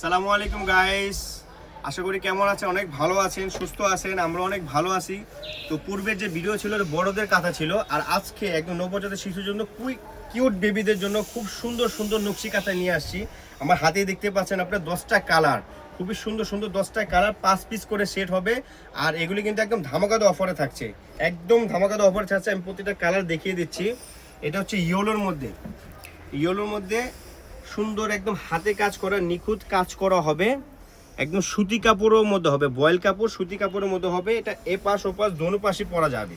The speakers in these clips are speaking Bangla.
সালামু আলাইকুম গাইস আশা করি কেমন আছেন? অনেক ভালো আছেন, সুস্থ আছেন, আমরা অনেক ভালো আছি। তো পূর্বের যে ভিডিও ছিল বড়দের কথা ছিল। আর আজকে একদম নবজাতক শিশুর জন্য কুইক কিউট বেবিদের জন্য খুব সুন্দর সুন্দর নকশি কাঁথা নিয়ে আসছি। আমার হাতে দেখতে পাচ্ছেন আপনার দশটা কালার খুবই সুন্দর সুন্দর দশটা কালার পাঁচ পিস করে সেট হবে। আর এগুলি কিন্তু একদম ধামাকাদা অফারে থাকছে। একদম ধামাকাদা অফারে থাকছে। আমি প্রতিটা কালার দেখিয়ে দিচ্ছি। এটা হচ্ছে ইয়োলোর মধ্যে। ইয়োলোর মধ্যে সুন্দর একদম হাতে কাজ করা, নিখুঁত কাজ করা হবে। একদম সুতি কাপড়ের মধ্যে হবে, বয়েল কাপড়, সুতি কাপড়ের মধ্যে হবে। এটা এ পাশ ও পাশ দোনো পাশে পরা যাবে।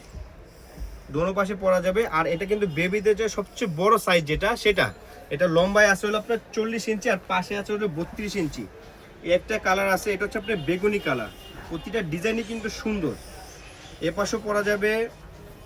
দোনো পাশে পরা যাবে। আর এটা কিন্তু বেবিদের যে সবচেয়ে বড় সাইজ যেটা, সেটা। এটা লম্বায় আছে হলো আপনার চল্লিশ ইঞ্চি আর পাশে আছে হলো বত্রিশ ইঞ্চি। একটা কালার আছে, এটা হচ্ছে আপনার বেগুনি কালার প্রতিটা ডিজাইনই কিন্তু সুন্দর। এ পাশেও পরা যাবে।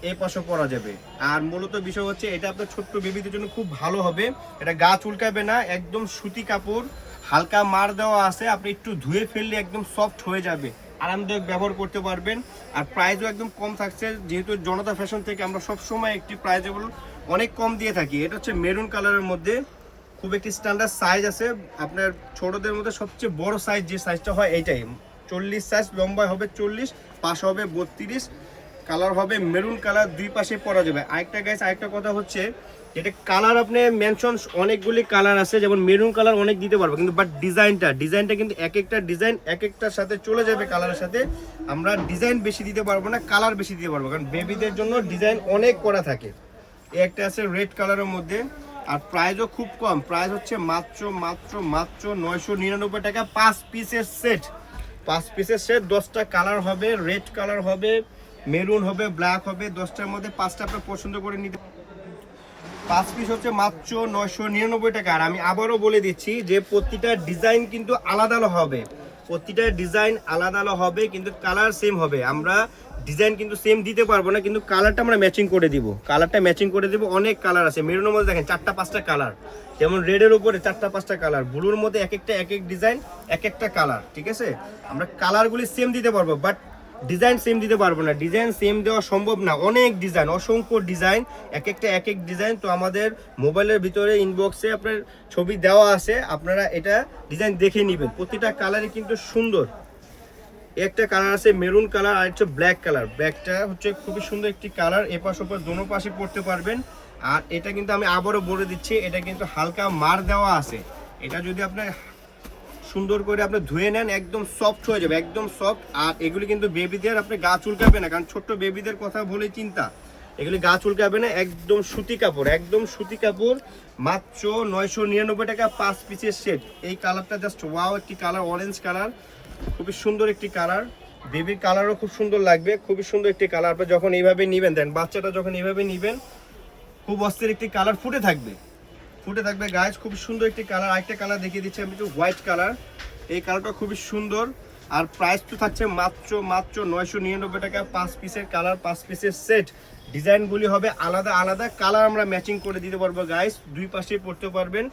এ পাশেও পরা যাবে। আর মূলত বিষয় হচ্ছে, এটা আপনার ছোট্ট বেবিদের জন্য খুব ভালো হবে। এটা গা চুলকাবে না, একদম সুতি কাপড়, হালকা মার দেওয়া আছে, আপনি একটু ধুয়ে ফেললে একদম সফট হয়ে যাবে। আরামদায়ক ব্যবহার করতে পারবেন। আর প্রাইসও একদম কম থাকছে, যেহেতু জনতা ফ্যাশন থেকে আমরা সব সময় একটি প্রাইজেবল অনেক কম দিয়ে থাকি। এটা হচ্ছে মেরুন কালারের মধ্যে খুব একটি স্ট্যান্ডার্ড সাইজ আছে। আপনার ছোটদের মধ্যে সবচেয়ে বড় সাইজ যে সাইজটা হয়, এইটাই। চল্লিশ সাইজ লম্বা হবে চল্লিশ, পাশ হবে বত্রিশ। কালার হবে মেরুন কালার, দুই পাশে পরা যাবে। আরেকটা গাইস আরেকটা কথা হচ্ছে, এটা কালার আপনি মেনশন অনেকগুলি কালার আছে, যেমন মেরুন কালার অনেক দিতে পারব, কিন্তু বাট ডিজাইনটা ডিজাইনটা কিন্তু এক একটা ডিজাইন এক একটার সাথে চলে যাবে কালারের সাথে। আমরা ডিজাইন বেশি দিতে পারব না কালার বেশি দিতে পারব, কারণ বেবিদের জন্য ডিজাইন অনেক করা থাকে। একটা আছে রেড কালারের মধ্যে, আর প্রাইসও খুব কম। প্রাইস হচ্ছে মাত্র মাত্র মাত্র নয়শো নিরানব্বই টাকা, পাঁচ পিসের সেট পাঁচ পিসের সেট দশটা কালার হবে রেড কালার হবে মেরুন হবে, ব্ল্যাক হবে, দশটার মধ্যে পাঁচটা আপনার পছন্দ করে নিতে পাঁচ পিস হচ্ছে মাত্র নয়শো নিরানব্বই টাকা। আর আমি আবারও বলে দিচ্ছি যে প্রতিটা ডিজাইন কিন্তু আলাদা আলাদা হবে। প্রতিটা ডিজাইন আলাদা আলাদা হবে, কিন্তু কালার সেম হবে। আমরা ডিজাইন কিন্তু সেম দিতে পারব না, কিন্তু কালারটা আমরা ম্যাচিং করে দিব। কালারটা ম্যাচিং করে দিব, অনেক কালার আছে। মেরুনের মধ্যে দেখেন চারটা পাঁচটা কালার যেমন রেডের উপরে চারটা পাঁচটা কালার ব্লুর মধ্যে এক একটা, এক এক ডিজাইন এক একটা কালার ঠিক আছে? আমরা কালারগুলি সেম দিতে পারব বাট ডিজাইন সেম দিতে পারব না। ডিজাইন সেম দেওয়া সম্ভব না। অনেক ডিজাইন, অসংখ্য ডিজাইন, এক একটা এক এক ডিজাইন। তো আমাদের মোবাইলের ভিতরে ইনবক্সে আপনার ছবি দেওয়া আছে। আপনারা এটা ডিজাইন দেখে নেবেন। প্রতিটা কালারই কিন্তু সুন্দর। একটা কালার আছে মেরুন কালার আর হচ্ছে ব্ল্যাক কালার ব্ল্যাকটা হচ্ছে খুবই সুন্দর একটি কালার এপাশ ওপাশ দোনো পাশে পড়তে পারবেন। আর এটা কিন্তু আমি আবারও বলে দিচ্ছি, এটা কিন্তু হালকা মার দেওয়া আছে। এটা যদি আপনার সুন্দর করে আপনি ধুয়ে নেন, একদম সফট হয়ে যাবে, একদম সফট আর এগুলি কিন্তু বেবিদের আপনি গা চুলকাবে না, কারণ ছোট্ট বেবিদের কথা বলে চিন্তা। এগুলি গা চুলকাবে না, একদম সুতি কাপড়, একদম সুতি কাপড়, মাত্র নয়শো নিরানব্বই টাকা পাঁচ পিসের সেট এই কালারটা জাস্ট ওয়াও একটি কালার অরেঞ্জ কালার খুবই সুন্দর একটি কালার বেবির কালারও খুব সুন্দর লাগবে, খুবই সুন্দর একটি কালার আপনি যখন এইভাবে নেবেন, দেন, বাচ্চাটা যখন এইভাবে নেবেন, খুব অস্থির একটি কালার ফুটে থাকবে। ফুটে থাকবে। গাছ খুব সুন্দর একটি কালার আরেকটা কালার দেখিয়ে দিচ্ছি আমি একটু হোয়াইট কালার এই কালারটা খুবই সুন্দর। আর প্রাইস তো থাকছে মাত্র মাত্র নয়শো নিরানব্বই টাকা। পাঁচ পিসের কালার পাঁচ পিসের সেট ডিজাইনগুলি হবে আলাদা আলাদা। কালার আমরা ম্যাচিং করে দিতে পারব গাইস দুই পাশে পড়তে পারবেন।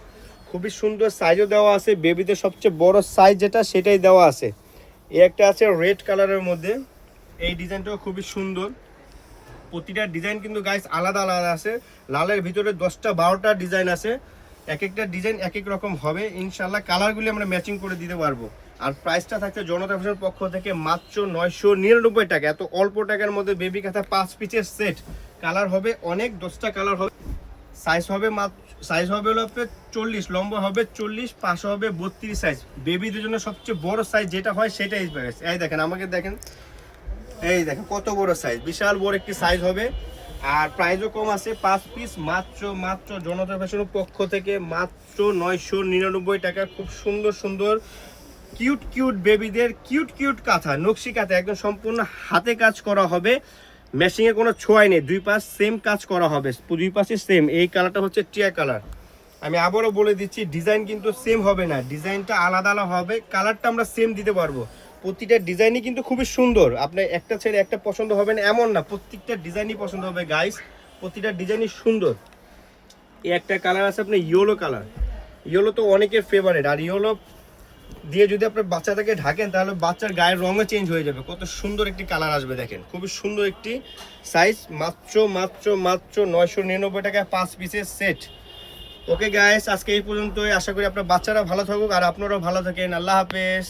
খুবই সুন্দর সাইজও দেওয়া আছে। বেবিদের সবচেয়ে বড় সাইজ যেটা, সেটাই দেওয়া আছে। এই একটা আছে রেড কালারের মধ্যে। এই ডিজাইনটাও খুবই সুন্দর। প্রতিটা ডিজাইন কিন্তু গাইস আলাদা আলাদা আছে। লালের ভিতরে দশটা, বারোটা ডিজাইন আছে। এক একটা ডিজাইন এক এক রকম হবে। ইনশাল্লাহ কালারগুলি আমরা ম্যাচিং করে দিতে পারব। আর প্রাইসটা থাকছে জনতা ফ্যাশনের পক্ষ থেকে মাত্র নয়শো নিরানব্বই টাকা। এত অল্প টাকার মধ্যে বেবি কাঁথা পাঁচ পিসের সেট কালার হবে অনেক, দশটা কালার হবে। সাইজ হবে মাত্র সাইজ হবে হলো আপনার চল্লিশ, লম্বা হবে চল্লিশ, পাশে হবে বত্রিশ সাইজ বেবিদের জন্য সবচেয়ে বড় সাইজ যেটা হয় সেটাই এই দেখেন, আমাকে দেখেন। এই দেখেন কত বড় সাইজ বিশাল বড় একটি সাইজ হবে। আর প্রাইজও কম আছে, পাঁচ পিস মাত্র মাত্র জনতা ফ্যাশনের পক্ষ থেকে মাত্র নয়শো নিরানব্বই টাকা। খুব সুন্দর সুন্দর কিউট কিউট বেবিদের কিউট কিউট কাঁথা, নকশি কাঁথা একদম সম্পূর্ণ হাতে কাজ করা হবে। মেশিংয়ে কোনো ছোঁয়াই নেই, দুই পাশ সেম কাজ করা হবে, দুই পাশে সেম এই কালারটা হচ্ছে টিয়া কালার আমি আবারও বলে দিচ্ছি ডিজাইন কিন্তু সেম হবে না ডিজাইনটা আলাদা আলাদা হবে কালারটা আমরা সেম দিতে পারব। প্রতিটা ডিজাইনই কিন্তু খুবই সুন্দর। আপনার একটা ছেড়ে একটা পছন্দ হবে না, এমন না। প্রত্যেকটা ডিজাইনই পছন্দ হবে গাইস প্রতিটা ডিজাইনই সুন্দর। এই একটা কালার আছে আপনার ইয়েলো কালার ইয়েলো তো অনেকের ফেভারেট আর ইয়েলো দিয়ে যদি আপনার বাচ্চাটাকে ঢাকেন, তাহলে বাচ্চার গায়ের রঙও চেঞ্জ হয়ে যাবে। কত সুন্দর একটি কালার আসবে দেখেন। খুবই সুন্দর একটি সাইজ মাত্র মাত্র মাত্র নয়শো নিরানব্বই টাকায় পাঁচ পিসের সেট ওকে গায়েস আজকে এই পর্যন্তই। আশা করি আপনার বাচ্চারা ভালো থাকুক আর আপনারাও ভালো থাকেন। আল্লাহ হাফেজ।